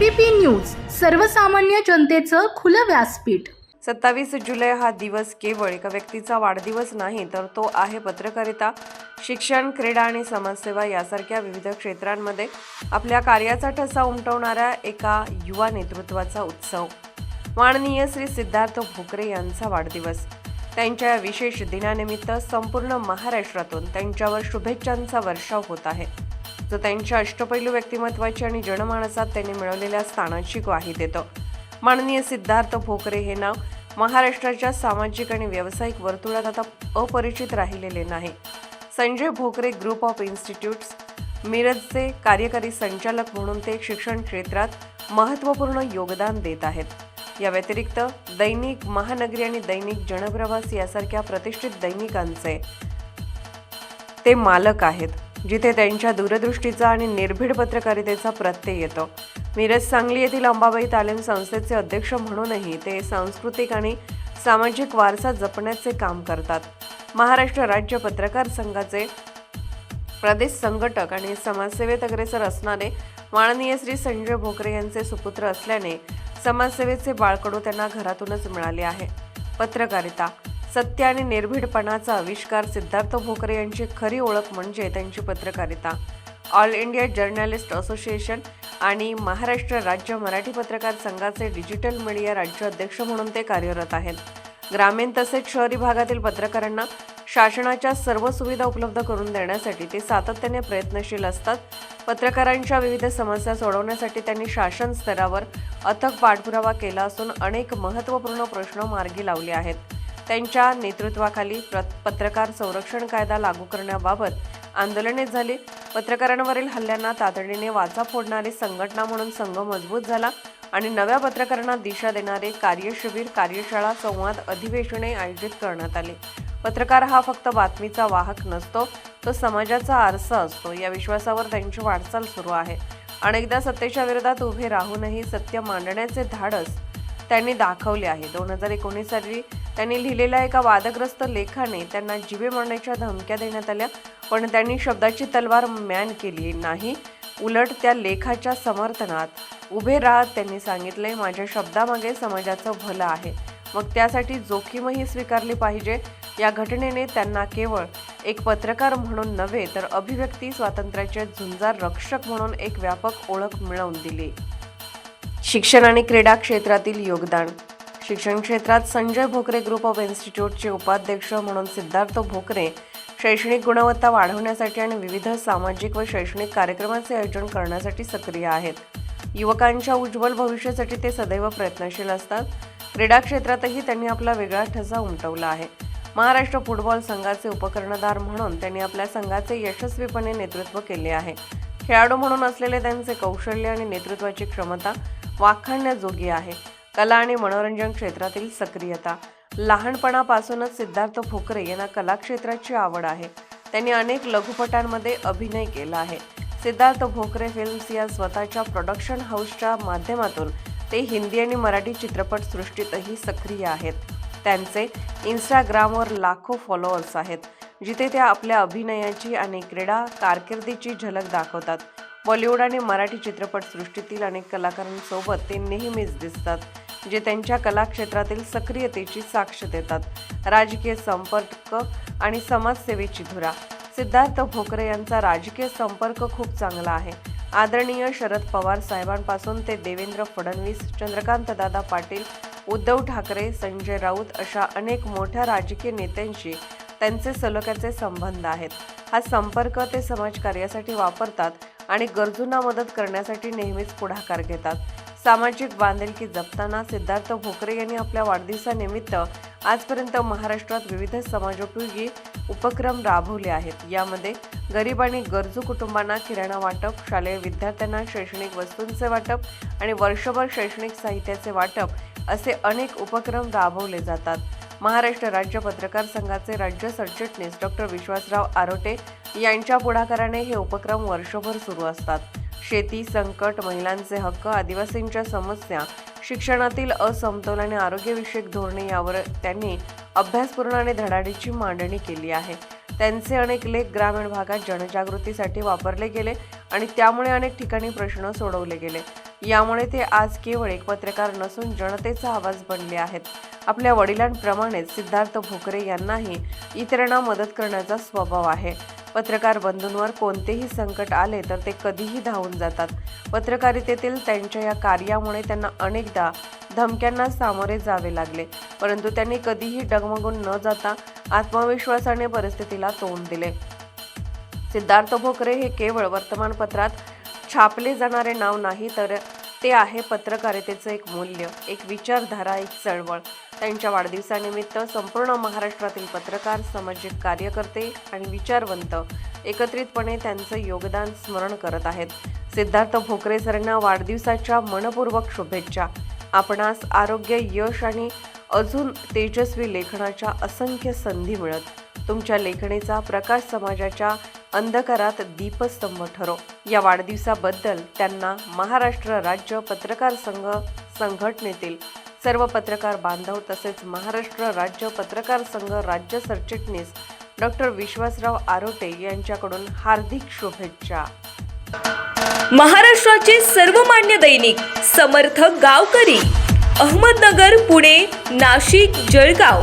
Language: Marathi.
एबीपी न्यूज सर्वसामान्य जनतेचं खुलं व्यासपीठ. सत्तावीस जुलै हा दिवस केवळ एका व्यक्तीचा वाढदिवस नाही तर तो आहे पत्रकारिता शिक्षण क्रीडा आणि समाजसेवा यासारख्या विविध क्षेत्रांमध्ये आपल्या कार्याचा ठसा उमटवणाऱ्या एका युवा नेतृत्वाचा उत्सव. माननीय श्री सिद्धार्थ भोकरे यांचा वाढदिवस. त्यांच्या या विशेष दिनानिमित्त संपूर्ण महाराष्ट्रातून त्यांच्यावर शुभेच्छांचा वर्षाव होत आहे. तर त्यांच्या अष्टपैलू व्यक्तिमत्वाची आणि जनमानसात त्यांनी मिळवलेल्या स्थानाची ग्वाही देतो. माननीय सिद्धार्थ भोकरे हे नाव महाराष्ट्राच्या सामाजिक आणि व्यावसायिक वर्तुळात आता अपरिचित राहिलेले नाही. Sanjay Bhokare group of institutes मिरजचे कार्यकारी संचालक म्हणून ते शिक्षण क्षेत्रात महत्त्वपूर्ण योगदान देत आहेत. या व्यतिरिक्त दैनिक महानगरी आणि दैनिक जनप्रवास यासारख्या प्रतिष्ठित दैनिकांचे ते मालक आहेत. जिथे त्यांच्या दूरदृष्टीचा आणि निर्भीड पत्रकारितेचा प्रत्यय येतो. मिरज सांगली येथील अंबाबाई तालीम संस्थेचे अध्यक्ष म्हणूनही ते सांस्कृतिक आणि सामाजिक वारसा जपण्याचे काम करतात. महाराष्ट्र राज्य पत्रकार संघाचे प्रदेश संघटक आणि समाजसेवेत अग्रेसर असणारे माननीय श्री संजय भोकरे यांचे सुपुत्र असल्याने समाजसेवेचे बाळकडू त्यांना घरातूनच मिळाले आहे. पत्रकारिता सत्य आणि निर्भीडपणाचा आविष्कार सिद्धार्थ भोकरे यांची खरी ओळख म्हणजे त्यांची पत्रकारिता. ऑल इंडिया जर्नलिस्ट असोसिएशन आणि महाराष्ट्र राज्य मराठी पत्रकार संघाचे डिजिटल मीडिया राज्य अध्यक्ष म्हणून ते कार्यरत आहेत. ग्रामीण तसेच शहरी भागातील पत्रकारांना शासनाच्या सर्व सुविधा उपलब्ध करून देण्यासाठी ते सातत्याने प्रयत्नशील असतात. पत्रकारांच्या विविध समस्या सोडवण्यासाठी त्यांनी शासन स्तरावर अथक पाठपुरावा केला असून अनेक महत्त्वपूर्ण प्रश्न मार्गी लावले आहेत. त्यांच्या नेतृत्वाखाली प्र पत्रकार संरक्षण कायदा लागू करण्याबाबत आंदोलने झाली. पत्रकारांवरील हल्ल्यांना तातडीने वाचा फोडणारी संघटना म्हणून संघ मजबूत झाला आणि नव्या पत्रकारांना दिशा देणारे कार्यशिबिर कार्यशाळा संवाद अधिवेशने आयोजित करण्यात आली. पत्रकार हा फक्त बातमीचा वाहक नसतो तो समाजाचा आरसा असतो. या विश्वासावर त्यांची वाटचाल सुरू आहे. अनेकदा सत्तेच्या विरोधात उभे राहूनही सत्य मांडण्याचे धाडस त्यांनी दाखवले आहे. दोन हजार एकोणीस साली त्यांनी लिहिलेल्या एका वादग्रस्त लेखाने त्यांना जीवे मारण्याच्या धमक्या देण्यात आल्या पण त्यांनी शब्दाची तलवार मॅन केली नाही. उलट त्या लेखाच्या समर्थनात उभे राहत त्यांनी सांगितले माझ्या शब्दामागे समाजाचं भलं आहे. मग त्यासाठी जोखीमही स्वीकारली पाहिजे. या घटनेने त्यांना केवळ एक पत्रकार म्हणून नव्हे तर अभिव्यक्ती स्वातंत्र्याचे झुंजार रक्षक म्हणून एक व्यापक ओळख मिळवून दिली. शिक्षण आणि क्रीडा क्षेत्रातील योगदान शिक्षण क्षेत्रात संजय भोकरे ग्रुप ऑफ इन्स्टिट्यूटचे उपाध्यक्ष म्हणून सिद्धार्थ भोकरे शैक्षणिक गुणवत्ता वाढवण्यासाठी आणि विविध सामाजिक व शैक्षणिक कार्यक्रमाचे आयोजन करण्यासाठी सक्रिय आहेत. युवकांच्या उज्ज्वल भविष्यासाठी ते सदैव प्रयत्नशील असतात. क्रीडा क्षेत्रातही त्यांनी आपला वेगळा ठसा उमटवला आहे. महाराष्ट्र फुटबॉल संघाचे उपकर्णधार म्हणून त्यांनी आपल्या संघाचे यशस्वीपणे नेतृत्व केले आहे. खेळाडू म्हणून असलेले त्यांचे कौशल्य आणि नेतृत्वाची क्षमता वाखाणण्याजोगी आहे. कला आणि मनोरंजन क्षेत्रातील सक्रियता. लहानपणापासूनच सिद्धार्थ भोकरे यांना कला क्षेत्राची आवड आहे. त्यांनी अनेक लघुपटांमध्ये अभिनय केला आहे. सिद्धार्थ भोकरे फिल्म्स या स्वतःच्या प्रोडक्शन हाऊसच्या माध्यमातून ते हिंदी आणि मराठी चित्रपटसृष्टीतही सक्रिय आहेत. त्यांचे इंस्टाग्रामवर लाखो फॉलोअर्स आहेत जिथे त्या आपल्या अभिनयाची आणि क्रीडा कारकिर्दीची झलक दाखवतात. बॉलिवूड आणि मराठी चित्रपटसृष्टीतील अनेक कलाकारांसोबत ते नेहमीच दिसतात जे त्यांच्या कलाक्षेत्रातील सक्रियतेची साक्ष देतात. राजकीय संपर्क आणि समाजसेवेची धुरा. सिद्धार्थ भोकरे यांचा राजकीय संपर्क खूप चांगला आहे. आदरणीय शरद पवार साहेबांपासून ते देवेंद्र फडणवीस चंद्रकांत दादा पाटील उद्धव ठाकरे संजय राऊत अशा अनेक मोठ्या राजकीय नेत्यांशी त्यांचे सलोख्याचे संबंध आहेत. हा संपर्क ते समाजकार्यासाठी वापरतात आणि गरजूंना मदत करण्यासाठी नेहमीच पुढाकार घेतात. सामाजिक बांधिलकी जपताना सिद्धार्थ भोकरे यांनी आपल्या वाढदिवसानिमित्त आजपर्यंत महाराष्ट्रात विविध समाजोपयोगी उपक्रम राबवले आहेत. यामध्ये गरीब आणि गरजू कुटुंबांना किराणा वाटप शालेय विद्यार्थ्यांना शैक्षणिक वस्तूंचे वाटप आणि वर्षभर शैक्षणिक साहित्याचे वाटप असे अनेक उपक्रम राबवले जातात. महाराष्ट्र राज्य पत्रकार संघाचे राज्य सरचिटणीस डॉक्टर विश्वासराव आरोटे यांच्या पुढाकाराने हे उपक्रम वर्षभर सुरू असतात. शेती संकट महिलांचे हक्क आदिवासींच्या समस्या शिक्षणातील असमतोल आणि आरोग्यविषयक धोरणे यावर त्यांनी अभ्यासपूर्ण आणि धडाडीची मांडणी केली आहे. त्यांचे अनेक लेख ग्रामीण भागात जनजागृतीसाठी वापरले गेले आणि त्यामुळे अनेक ठिकाणी प्रश्न सोडवले गेले. यामुळे ते आज केवळ एक पत्रकार नसून जनतेचा आवाज बनले आहेत. आपल्या वडिलांप्रमाणेच सिद्धार्थ भोकरे यांनाही इतरांना मदत करण्याचा स्वभाव आहे. पत्रकार बंधूंवर कोणतेही संकट आले तर ते कधीही धावून जातात. पत्रकारितेतील त्यांच्या या कार्यामुळे त्यांना अनेकदा धमक्यांना सामोरे जावे लागले. परंतु त्यांनी कधीही डगमगून न जाता आत्मविश्वासाने परिस्थितीला तोंड दिले. सिद्धार्थ भोकरे हे केवळ वर्तमानपत्रात छापले जाणारे नाव नाही तर ते आहे पत्रकारितेचं एक मूल्य एक विचारधारा एक चळवळ. त्यांच्या वाढदिवसानिमित्त संपूर्ण महाराष्ट्रातील पत्रकार सामाजिक कार्यकर्ते आणि विचारवंत एकत्रितपणे त्यांचं योगदान स्मरण करत आहेत. सिद्धार्थ भोकरे सरांना वाढदिवसाच्या मनपूर्वक शुभेच्छा. आपणास आरोग्य यश आणि अजून तेजस्वी लेखनाच्या असंख्य संधी मिळत. तुमच्या लेखणीचा प्रकाश समाजाच्या अंधकारात दीपस्तंभ ठरो. या वाढदिवसाबद्दल त्यांना महाराष्ट्र राज्य पत्रकार संघ संघटनेतील सर्व पत्रकार बांधव तसेच महाराष्ट्र राज्य पत्रकार संघ राज्य सरचिटणीस डॉक्टर विश्वासराव आरोटे यांच्याकडून हार्दिक शुभेच्छा. महाराष्ट्राचे सर्वमान्य दैनिक समर्थ गावकरी अहमदनगर पुणे नाशिक जळगाव.